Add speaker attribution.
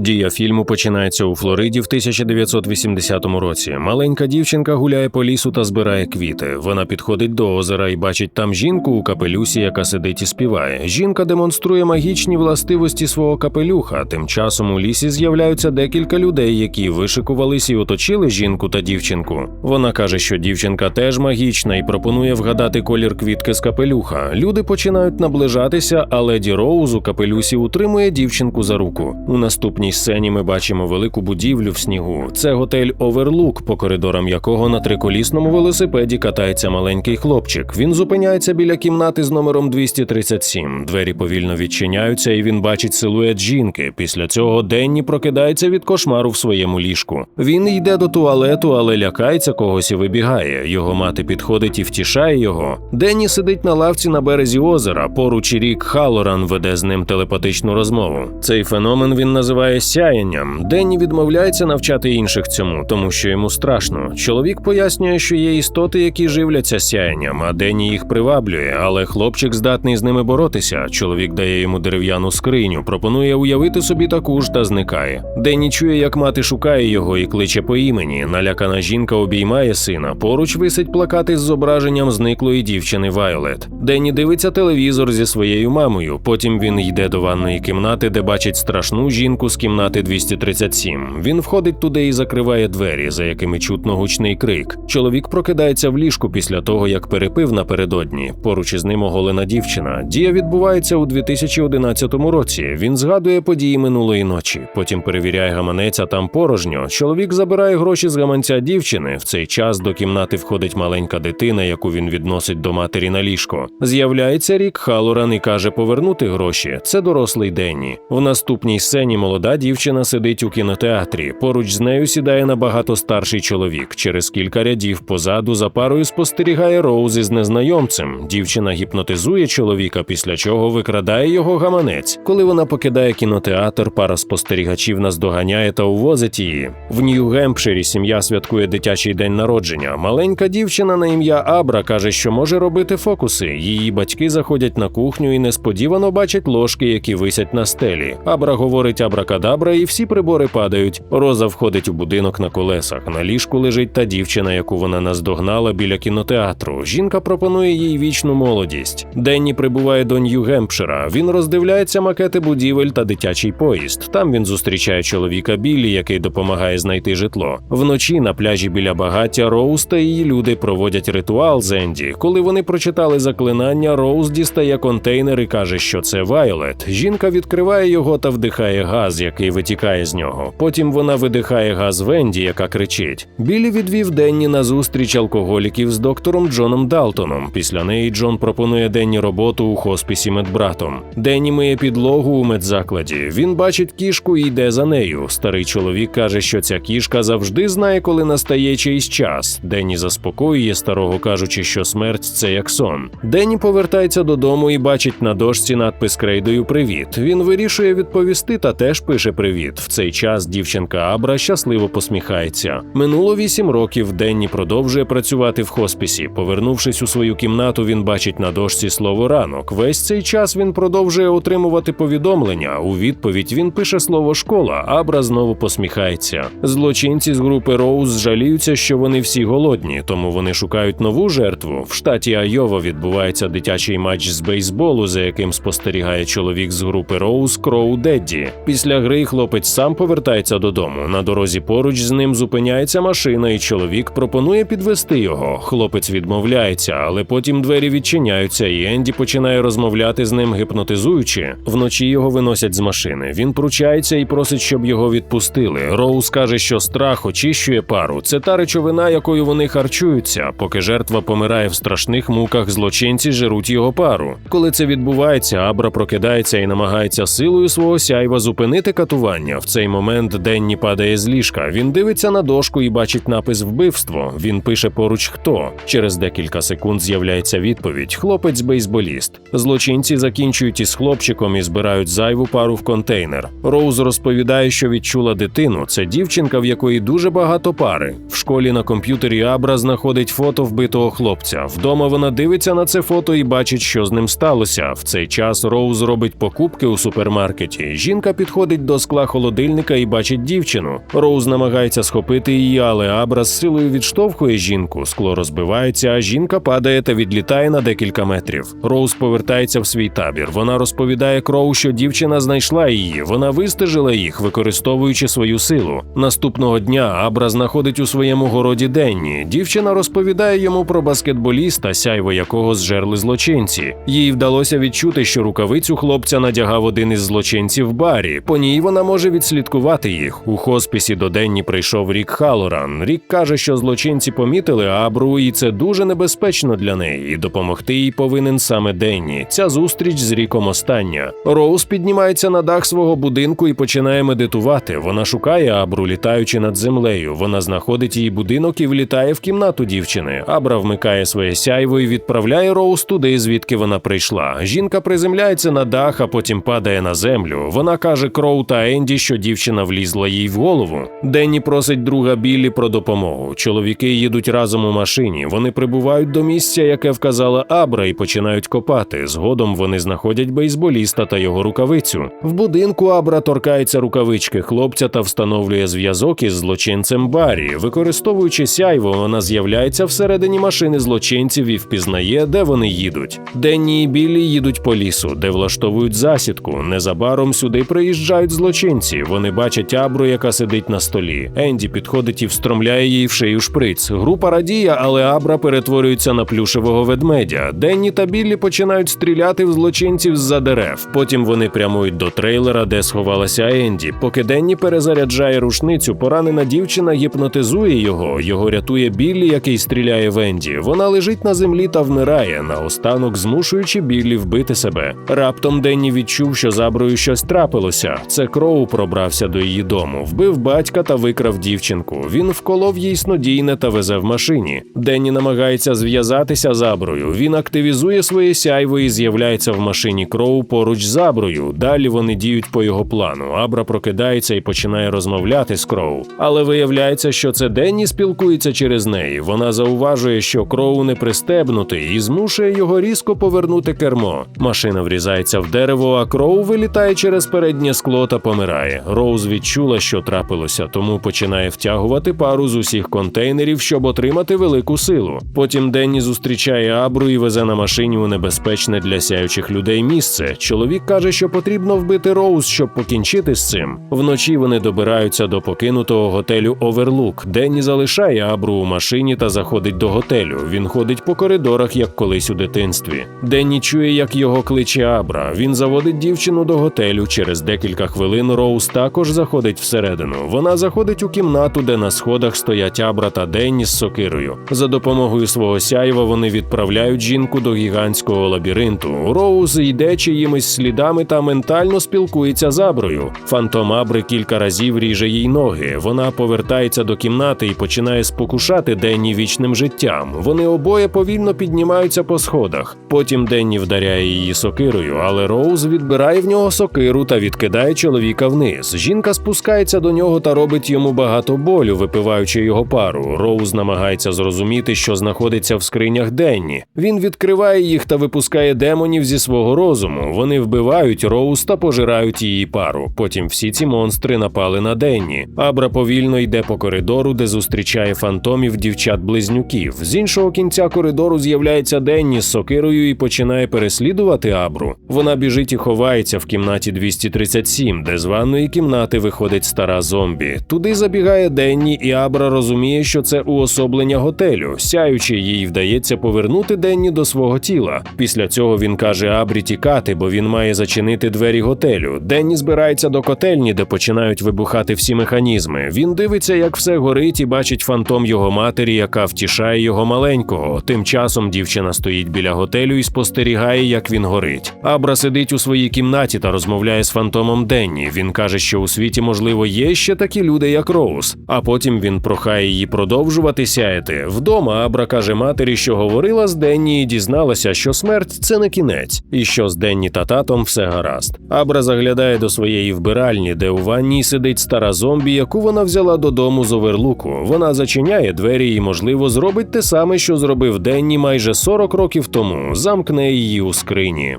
Speaker 1: Дія фільму починається у Флориді в 1980 році. Маленька дівчинка гуляє по лісу та збирає квіти. Вона підходить до озера і бачить там жінку у капелюсі, яка сидить і співає. Жінка демонструє магічні властивості свого капелюха. Тим часом у лісі з'являються декілька людей, які вишикувались і оточили жінку та дівчинку. Вона каже, що дівчинка теж магічна і пропонує вгадати колір квітки з капелюха. Люди починають наближатися, а леді Роуз у капелюсі утримує дівчинку за руку. У наступній сцені ми бачимо велику будівлю в снігу. Це готель Оверлук, по коридорам якого на триколісному велосипеді катається маленький хлопчик. Він зупиняється біля кімнати з номером 237. Двері повільно відчиняються, і він бачить силует жінки. Після цього Денні прокидається від кошмару в своєму ліжку. Він йде до туалету, але лякається когось і вибігає. Його мати підходить і втішає його. Денні сидить на лавці на березі озера. Поруч рік Халоран веде з ним телепатичну розмову. Цей феномен він називає сяєнням. Денні відмовляється навчати інших цьому, тому що йому страшно. Чоловік пояснює, що є істоти, які живляться сяєнням, а Денні їх приваблює, але хлопчик здатний з ними боротися. Чоловік дає йому дерев'яну скриню, пропонує уявити собі таку ж та зникає. Денні чує, як мати шукає його і кличе по імені. Налякана жінка обіймає сина. Поруч висить плакати з зображенням зниклої дівчини Вайолет. Денні дивиться телевізор зі своєю мамою. Потім він йде до ванної кімнати, де бачить страшну жінку з кімнати 237. Він входить туди і закриває двері, за якими чутно гучний крик. Чоловік прокидається в ліжку після того, як перепив напередодні. Поруч із ним оголена дівчина. Дія відбувається у 2011 році. Він згадує події минулої ночі. Потім перевіряє гаманець, а там порожньо. Чоловік забирає гроші з гаманця дівчини. В цей час до кімнати входить маленька дитина, яку він відносить до матері на ліжко. З'являється рік Халоран і каже повернути гроші. Це дорослий Денні. В наступній сцені молода дівчина сидить у кінотеатрі. Поруч з нею сідає набагато старший чоловік. Через кілька рядів позаду за парою спостерігає Роуз із незнайомцем. Дівчина гіпнотизує чоловіка, після чого викрадає його гаманець. Коли вона покидає кінотеатр, пара спостерігачів наздоганяє та увозить її. В Нью-Гемпширі сім'я святкує дитячий день народження. Маленька дівчина на ім'я Абра каже, що може робити фокуси. Її батьки заходять на кухню і несподівано бачать ложки, які висять на стелі. Абра говорить абракадабра, і всі прибори падають. Роза входить у будинок на колесах. На ліжку лежить та дівчина, яку вона наздогнала біля кінотеатру. Жінка пропонує їй вічну молодість. Денні прибуває до Нью-Гемпшира. Він роздивляється макети будівель та дитячий поїзд. Там він зустрічає чоловіка Біллі, який допомагає знайти житло. Вночі на пляжі біля багаття Роуз та її люди проводять ритуал з Енді. Коли вони прочитали заклинання, Роуз дістає контейнер і каже, що це Вайолет. Жінка відкриває його та вдихає газ, який витікає з нього. Потім вона видихає газ Венді, яка кричить. Білі відвів Денні на зустріч алкоголіків з доктором Джоном Далтоном. Після неї Джон пропонує Денні роботу у хоспісі медбратом. Денні миє підлогу у медзакладі. Він бачить кішку і йде за нею. Старий чоловік каже, що ця кішка завжди знає, коли настає чийсь час. Денні заспокоює старого, кажучи, що смерть це як сон. Денні повертається додому і бачить на дошці надпис крейдою Привіт. Він вирішує відповісти та теж пише привіт. В цей час дівчинка Абра щасливо посміхається. Минуло вісім років. Денні продовжує працювати в хоспісі. Повернувшись у свою кімнату, він бачить на дошці слово ранок. Весь цей час він продовжує отримувати повідомлення. У відповідь він пише слово школа. Абра знову посміхається. Злочинці з групи Роуз жаліються, що вони всі голодні, тому вони шукають нову жертву. В штаті Айова відбувається дитячий матч з бейсболу, за яким спостерігає чоловік з групи Роуз Кроу Дедді. Після гри хлопець сам повертається додому. На дорозі поруч з ним зупиняється машина, і чоловік пропонує підвести його. Хлопець відмовляється, але потім двері відчиняються, і Енді починає розмовляти з ним, гіпнотизуючи. Вночі його виносять з машини. Він пручається і просить, щоб його відпустили. Роуз каже, що страх очищує пару. Це та речовина, якою вони харчуються. Поки жертва помирає в страшних муках, злочинці жируть його пару. Коли це відбувається, Абра прокидається і намагається силою свого сяйва зупинити катування. В цей момент Денні падає з ліжка. Він дивиться на дошку і бачить напис вбивство. Він пише поруч хто. Через декілька секунд з'являється відповідь: хлопець бейсболіст. Злочинці закінчують із хлопчиком і збирають зайву пару в контейнер. Роуз розповідає, що відчула дитину. Це дівчинка, в якої дуже багато пари. В школі на комп'ютері Абра знаходить фото вбитого хлопця. Вдома вона дивиться на це фото і бачить, що з ним сталося. В цей час Роуз робить покупки у супермаркеті. Жінка підходить до до скла холодильника і бачить дівчину. Роуз намагається схопити її, але Абра з силою відштовхує жінку. Скло розбивається, а жінка падає та відлітає на декілька метрів. Роуз повертається в свій табір. Вона розповідає Кроу, що дівчина знайшла її. Вона вистежила їх, використовуючи свою силу. Наступного дня Абра знаходить у своєму городі Денні. Дівчина розповідає йому про баскетболіста, сяйво якого зжерли злочинці. Їй вдалося відчути, що рукавицю хлопця надягав один із злочинців барі. По ній вона може відслідкувати їх. У хоспісі до Денні прийшов Рік Халоран. Рік каже, що злочинці помітили Абру, і це дуже небезпечно для неї. І допомогти їй повинен саме Денні. Ця зустріч з Ріком остання. Роуз піднімається на дах свого будинку і починає медитувати. Вона шукає Абру, літаючи над землею. Вона знаходить її будинок і влітає в кімнату дівчини. Абра вмикає своє сяйво і відправляє Роуз туди, звідки вона прийшла. Жінка приземляється на дах, а потім падає на землю. Вона каже Кроу та Енді, що дівчина влізла їй в голову. Денні просить друга Біллі про допомогу. Чоловіки їдуть разом у машині. Вони прибувають до місця, яке вказала Абра, і починають копати. Згодом вони знаходять бейсболіста та його рукавицю. В будинку Абра торкається рукавички хлопця та встановлює зв'язок із злочинцем Баррі. Використовуючи сяйво, вона з'являється всередині машини злочинців і впізнає, де вони їдуть. Денні і Біллі їдуть по лісу, де влаштовують засідку. Незабаром сюди приїжджають злочинці. Вони бачать Абру, яка сидить на столі. Енді підходить і встромляє їй в шию шприц. Група радіє, але Абра перетворюється на плюшевого ведмедя. Денні та Біллі починають стріляти в злочинців з-за дерев. Потім вони прямують до трейлера, де сховалася Енді. Поки Денні перезаряджає рушницю, поранена дівчина гіпнотизує його. Його рятує Біллі, який стріляє в Енді. Вона лежить на землі та вмирає, наостанок змушуючи Біллі вбити себе. Раптом Денні відчув, що з Аброю щось трапилося. Це Кроу пробрався до її дому, вбив батька та викрав дівчинку. Він вколов їй снодійне та везе в машині. Денні намагається зв'язатися з Аброю. Він активізує своє сяйво і з'являється в машині Кроу поруч з Аброю. Далі вони діють по його плану. Абра прокидається і починає розмовляти з Кроу. Але виявляється, що це Денні спілкується через неї. Вона зауважує, що Кроу не пристебнутий і змушує його різко повернути кермо. Машина врізається в дерево, а Кроу вилітає через переднє скло та помирає. Роуз відчула, що трапилося, тому починає втягувати пару з усіх контейнерів, щоб отримати велику силу. Потім Денні зустрічає Абру і везе на машині у небезпечне для сяючих людей місце. Чоловік каже, що потрібно вбити Роуз, щоб покінчити з цим. Вночі вони добираються до покинутого готелю Оверлук. Денні залишає Абру у машині та заходить до готелю. Він ходить по коридорах, як колись у дитинстві. Денні чує, як його кличе Абра. Він заводить дівчину до готелю. Через декілька хвилин Роуз також заходить всередину. Вона заходить у кімнату, де на сходах стоять Абра та Денні з сокирою. За допомогою свого сяєва вони відправляють жінку до гігантського лабіринту. Роуз йде чиїмись слідами та ментально спілкується з Аброю. Фантом Абри кілька разів ріже їй ноги. Вона повертається до кімнати і починає спокушати Денні вічним життям. Вони обоє повільно піднімаються по сходах. Потім Денні вдаряє її сокирою, але Роуз відбирає в нього сокиру та відкидає чоловіка вниз. Жінка спускається до нього та робить йому багато болю, випиваючи його пару. Роуз намагається зрозуміти, що знаходиться в скринях Денні. Він відкриває їх та випускає демонів зі свого розуму. Вони вбивають Роуз та пожирають її пару. Потім всі ці монстри напали на Денні. Абра повільно йде по коридору, де зустрічає фантомів дівчат-близнюків. З іншого кінця коридору з'являється Денні з сокирою і починає переслідувати Абру. Вона біжить і ховається в кімнаті 237, де з ванної кімнати виходить стара зомбі. Туди забігає Денні, і Абра розуміє, що це уособлення готелю. Сяючи, їй вдається повернути Денні до свого тіла. Після цього він каже Абрі тікати, бо він має зачинити двері готелю. Денні збирається до котельні, де починають вибухати всі механізми. Він дивиться, як все горить, і бачить фантом його матері, яка втішає його маленького. Тим часом дівчина стоїть біля готелю і спостерігає, як він горить. Абра сидить у своїй кімнаті та розмовляє з фантомом Денні. Він каже, що у світі, можливо, є ще такі люди, як Роуз. А потім він прохає її продовжувати сяяти. Вдома Абра каже матері, що говорила з Денні і дізналася, що смерть це не кінець, і що з Денні та татом все гаразд. Абра заглядає до своєї вбиральні, де у ванній сидить стара зомбі, яку вона взяла додому з оверлуку. Вона зачиняє двері і, можливо, зробить те саме, що зробив Денні майже 40 років тому. Замкне її у скрині.